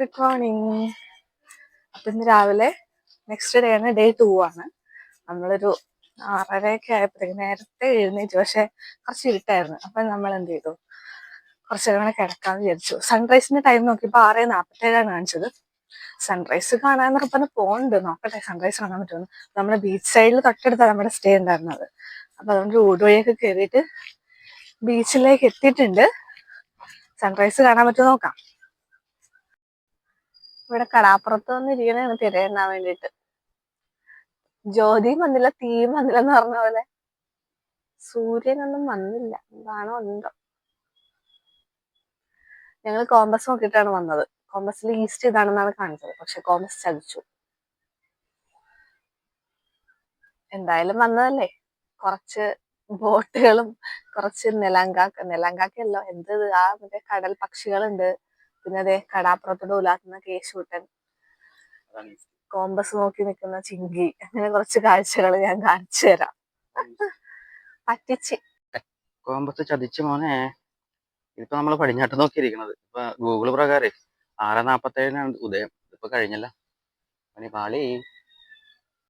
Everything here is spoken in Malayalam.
ഗുഡ് മോർണിംഗ് അപ്പൊ ഇന്ന് രാവിലെ നെക്സ്റ്റ് ഡേ ആണ്. ഡേ ടു ആണ്. നമ്മളൊരു ആറരയൊക്കെ ആയപ്പോഴത്തേക്ക് നേരത്തെ എഴുന്നേറ്റ് പക്ഷെ കുറച്ച് ഇരുട്ടായിരുന്നു. അപ്പൊ നമ്മൾ എന്ത് ചെയ്തു? കുറച്ച് നേരം കൂടെ കിടക്കാന്ന് വിചാരിച്ചു. സൺറൈസിന്റെ ടൈം നോക്കിയപ്പോൾ ആറ് നാൽപ്പത്തേഴാണ് കാണിച്ചത്. സൺറൈസ് കാണാന്നൊക്കെ പറഞ്ഞ് പോകുന്നുണ്ട് നോക്കട്ടെ സൺറൈസ് കാണാൻ പറ്റുമെന്ന് നമ്മുടെ ബീച്ച് സൈഡിൽ തൊട്ടടുത്താണ് നമ്മുടെ സ്റ്റേ ഉണ്ടായിരുന്നത്. അപ്പൊ അതുകൊണ്ട് റോഡ് വഴിയൊക്കെ കയറിയിട്ട് ബീച്ചിലേക്ക് എത്തിയിട്ടുണ്ട്. സൺറൈസ് കാണാൻ പറ്റുമോ നോക്കാം. ഇവിടെ കടാപ്പുറത്ത് വന്നിരിക്കണേണ് തിരയെണ്ണാൻ വേണ്ടിട്ട് ജ്യോതിയും വന്നില്ല തീയും വന്നില്ല എന്ന് പറഞ്ഞ പോലെ. സൂര്യനൊന്നും വന്നില്ല. എന്താണോ ഉണ്ടോ. ഞങ്ങൾ കോമ്പസ് നോക്കിയിട്ടാണ് വന്നത്. കോമ്പസിൽ ഈസ്റ്റ് ഇതാണെന്നാണ് കാണിച്ചത്. പക്ഷെ കോമ്പസ് ചതിച്ചു. എന്തായാലും വന്നതല്ലേ. കുറച്ച് ബോട്ടുകളും കുറച്ച് നിലങ്കാക്ക നിലങ്കാക്കയല്ലോ. എന്ത്? ആ മറ്റേ കടൽ പക്ഷികളുണ്ട്. പിന്നെ അതെ കടാപ്പുറത്തോട് ഉലാത്തുന്ന കേശൂട്ടൻ. കോമ്പസ് നോക്കി നിൽക്കുന്ന ചിങ്കി. അങ്ങനെ കുറച്ച് കാഴ്ചകൾ ഞാൻ കാണിച്ചു തരാം. പറ്റിച്ച്. കോമ്പസ് ചതിച്ച് മോനെ ഇപ്പൊ നമ്മൾ പടിഞ്ഞാട്ട് നോക്കിയിരിക്കണത് ഇപ്പൊ ഗൂഗിൾ പ്രകാരം ആറ് നാപ്പത്തേഴിനാണ് ഉദയം. ഇപ്പൊ കഴിഞ്ഞല്ല. ഇനി പാളി